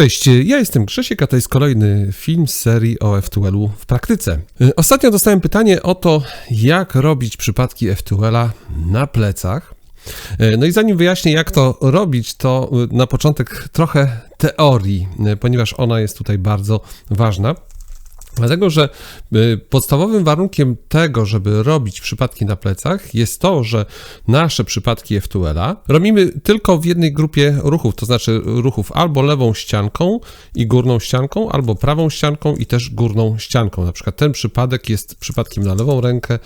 Cześć, ja jestem Grzesiek, a to jest kolejny film z serii o F2L-u w praktyce. Y, Ostatnio dostałem pytanie o to, jak robić przypadki F2L-a na plecach. Y, No i zanim wyjaśnię, jak to robić, to y, na początek trochę teorii, ponieważ ona jest tutaj bardzo ważna. Dlatego, że y, podstawowym warunkiem tego, żeby robić przypadki na plecach, jest to, że nasze przypadki F2L-a robimy tylko w jednej grupie ruchów, to znaczy ruchów albo lewą ścianką i górną ścianką, albo prawą ścianką i też górną ścianką. Na przykład ten przypadek jest przypadkiem na lewą rękę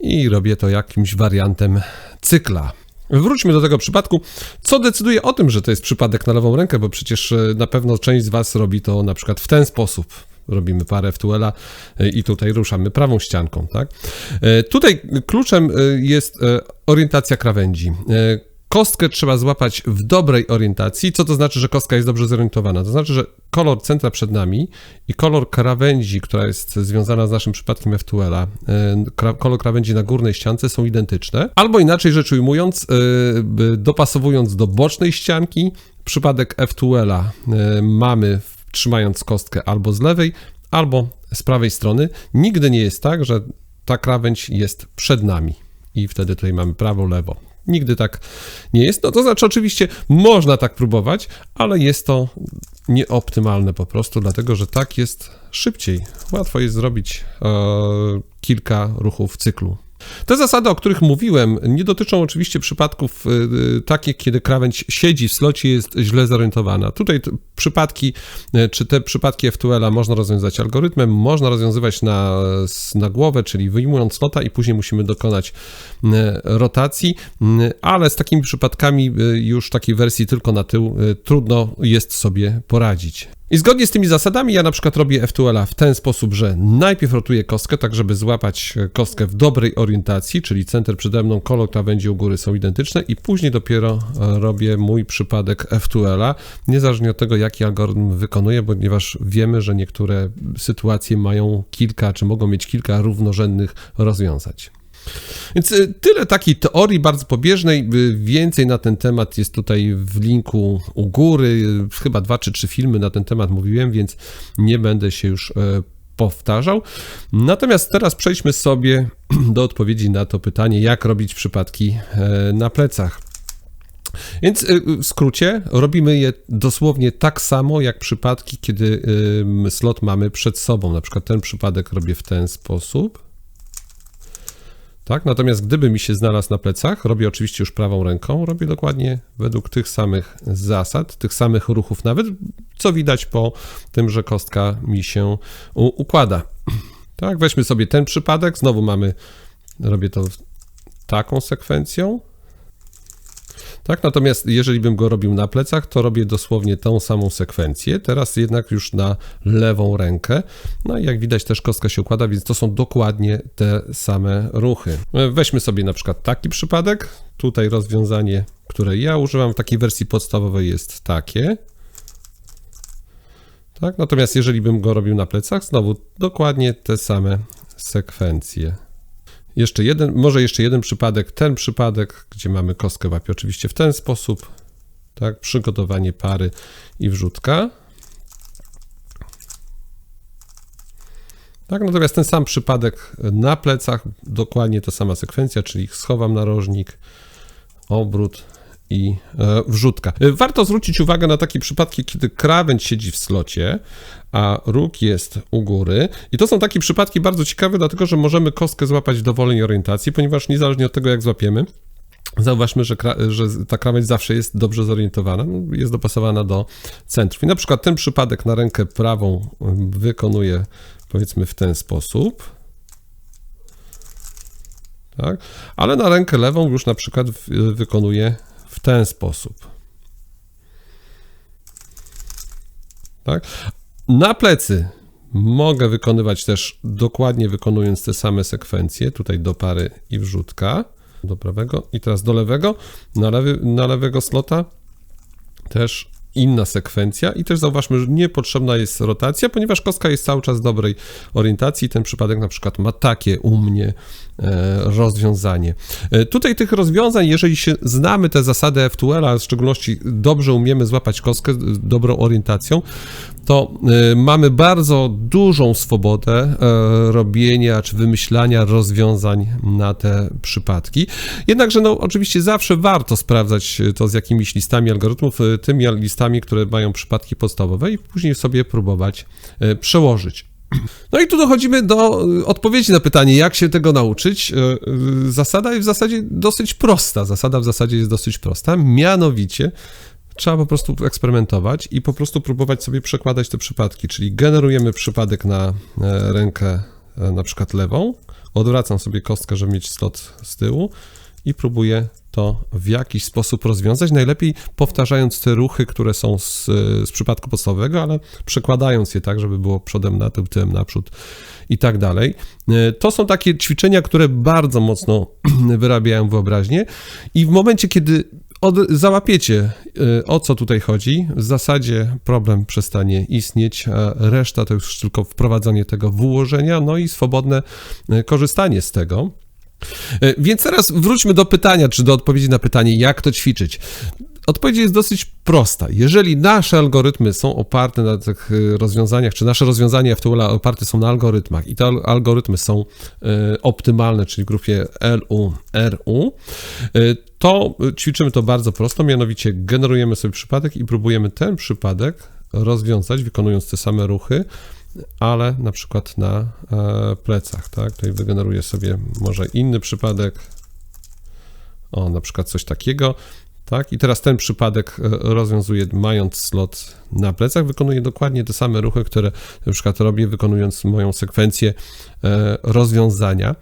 i robię to jakimś wariantem cykla. Wróćmy do tego przypadku. Co decyduje o tym, że to jest przypadek na lewą rękę, bo przecież e, na pewno część z Was robi to na przykład w ten sposób. Robimy parę F2L-a e, i tutaj ruszamy prawą ścianką, tak? E, Tutaj kluczem e, jest orientacja krawędzi. Kostkę trzeba złapać w dobrej orientacji. Co to znaczy, że kostka jest dobrze zorientowana? To znaczy, że kolor centra przed nami i kolor krawędzi, która jest związana z naszym przypadkiem F2L-a, e, kra- kolor krawędzi na górnej ściance są identyczne. Albo inaczej rzecz ujmując, dopasowując do bocznej ścianki, przypadek F2L-a e, mamy w- trzymając kostkę albo z lewej, albo z prawej strony. Nigdy nie jest tak, że ta krawędź jest przed nami i wtedy tutaj mamy prawo, lewo. Nigdy tak nie jest. No to znaczy, oczywiście można tak próbować, ale jest to nieoptymalne po prostu, dlatego że tak jest szybciej. Łatwo jest zrobić e, kilka ruchów w cyklu. Te zasady, o których mówiłem, nie dotyczą oczywiście przypadków y, y, takich, kiedy krawędź siedzi w slocie jest źle zorientowana. Tutaj przypadki, y, czy te przypadki F2L-a można rozwiązać algorytmem, można rozwiązywać na, na głowę, czyli wyjmując slota i później musimy dokonać rotacji, ale z takimi przypadkami już takiej wersji tylko na tył trudno jest sobie poradzić. I zgodnie z tymi zasadami ja na przykład robię F2L-a w ten sposób, że najpierw rotuję kostkę, tak żeby złapać e, kostkę w dobrej orientacji, czyli center przede mną, kolor krawędzi u góry są identyczne i później dopiero e, robię mój przypadek F2L-a, niezależnie od tego, jaki algorytm wykonuję, ponieważ wiemy, że niektóre sytuacje mają kilka, czy mogą mieć kilka równorzędnych rozwiązań. Więc y, tyle takiej teorii bardzo pobieżnej. Y, Więcej na ten temat jest tutaj w linku u góry. Y, Chyba dwa czy trzy filmy na ten temat mówiłem, więc nie będę się już e, powtarzał. Natomiast teraz przejdźmy sobie do odpowiedzi na to pytanie, jak robić przypadki e, na plecach. Więc w skrócie robimy je dosłownie tak samo jak przypadki, kiedy slot mamy przed sobą. Na przykład ten przypadek robię w ten sposób. Tak, natomiast gdyby mi się znalazł na plecach, robię oczywiście już prawą ręką, robię dokładnie według tych samych zasad, tych samych ruchów nawet, co widać po tym, że kostka mi się układa. Tak, weźmy sobie ten przypadek, znowu mamy, robię to taką sekwencją. Tak, natomiast jeżeli bym go robił na plecach, to robię dosłownie tą samą sekwencję, teraz jednak już na lewą rękę. No i jak widać też kostka się układa, więc to są dokładnie te same ruchy. Weźmy sobie na przykład taki przypadek. Tutaj rozwiązanie, które ja używam w takiej wersji podstawowej jest takie. Tak, natomiast jeżeli bym go robił na plecach, znowu dokładnie te same sekwencje. Jeszcze jeden, może jeszcze jeden przypadek, ten przypadek, gdzie mamy kostkę łapie oczywiście w ten sposób, tak, przygotowanie pary i wrzutka. Tak, natomiast ten sam przypadek na plecach, dokładnie ta sama sekwencja, czyli schowam narożnik, obrót i e, wrzutka. E, Warto zwrócić uwagę na takie przypadki, kiedy krawędź siedzi w slocie, a róg jest u góry. I to są takie przypadki bardzo ciekawe, dlatego że możemy kostkę złapać w dowolnej orientacji, ponieważ niezależnie od tego, jak złapiemy, Zauważmy, że, że ta krawędź zawsze jest dobrze zorientowana, no, jest dopasowana do centrów. I na przykład ten przypadek na rękę prawą ym, wykonuję powiedzmy w ten sposób. Tak? Ale na rękę lewą już na przykład w- wykonuję w ten sposób. Tak? Na plecy mogę wykonywać też dokładnie wykonując te same sekwencje, tutaj do pary i wrzutka, do prawego i teraz do lewego, na, lewy, na lewego slota też inna sekwencja i też zauważmy, że niepotrzebna jest rotacja, ponieważ kostka jest cały czas dobrej orientacji. Ten przypadek na przykład ma takie u mnie e, rozwiązanie. E, tutaj tych rozwiązań, jeżeli się znamy te zasady F2L, w szczególności dobrze umiemy złapać kostkę dobrą orientacją, to y, mamy bardzo dużą swobodę robienia czy wymyślania rozwiązań na te przypadki. Jednakże, no, oczywiście zawsze warto sprawdzać to z jakimiś listami algorytmów, tymi listami, które mają przypadki podstawowe i później sobie próbować y, przełożyć. No i tu dochodzimy do y, odpowiedzi na pytanie, jak się tego nauczyć. Y, Zasada jest w zasadzie dosyć prosta. Zasada w zasadzie jest dosyć prosta. Mianowicie trzeba po prostu eksperymentować i po prostu próbować sobie przekładać te przypadki, czyli generujemy przypadek na e, rękę e, na przykład lewą, odwracam sobie kostkę, żeby mieć slot z tyłu i próbuję to w jakiś sposób rozwiązać, najlepiej powtarzając te ruchy, które są z, z przypadku podstawowego, ale przekładając je tak, żeby było przodem na tył, tyłem naprzód i tak dalej. E, To są takie ćwiczenia, które bardzo mocno wyrabiają wyobraźnię i w momencie, kiedy od, załapiecie, y, o co tutaj chodzi, w zasadzie problem przestanie istnieć, a reszta to już tylko wprowadzenie tego w no i swobodne y, korzystanie z tego. Y, Więc teraz wróćmy do pytania, czy do odpowiedzi na pytanie, jak to ćwiczyć. Odpowiedź jest dosyć prosta. Jeżeli nasze algorytmy są oparte na tych y, rozwiązaniach, czy nasze rozwiązania FTUL oparte są na algorytmach i te al- algorytmy są y, optymalne, czyli w grupie LU, RU, to ćwiczymy to bardzo prosto, mianowicie generujemy sobie przypadek i próbujemy ten przypadek rozwiązać, wykonując te same ruchy, ale na przykład na e, plecach, tak? Tutaj wygeneruję sobie może inny przypadek, o, na przykład coś takiego, tak? I teraz ten przypadek e, rozwiązuję mając slot na plecach, wykonuję dokładnie te same ruchy, które na przykład robię wykonując moją sekwencję e, rozwiązania.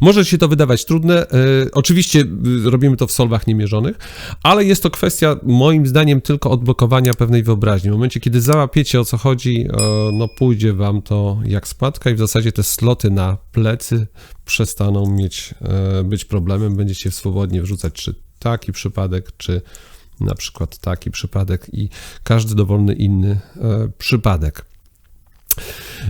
Może się to wydawać trudne. e, Oczywiście y, robimy to w solwach niemierzonych, ale jest to kwestia moim zdaniem tylko odblokowania pewnej wyobraźni. W momencie, kiedy załapiecie o co chodzi, e, no pójdzie wam to jak spadka i w zasadzie te sloty na plecy przestaną mieć, e, być problemem. Będziecie swobodnie wrzucać czy taki przypadek, czy na przykład taki przypadek i każdy dowolny inny przypadek.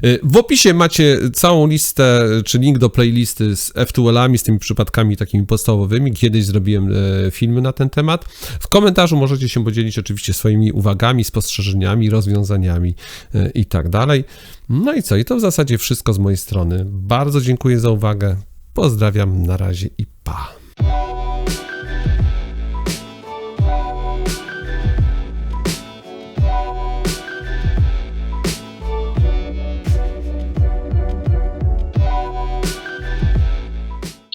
Y, W opisie macie całą listę, czy link do playlisty z F2L-ami, z tymi przypadkami takimi podstawowymi. Kiedyś zrobiłem e, filmy na ten temat. W komentarzu możecie się podzielić oczywiście swoimi uwagami, spostrzeżeniami, rozwiązaniami e, i tak dalej. No i co? I to w zasadzie wszystko z mojej strony. Bardzo dziękuję za uwagę. Pozdrawiam, na razie i pa.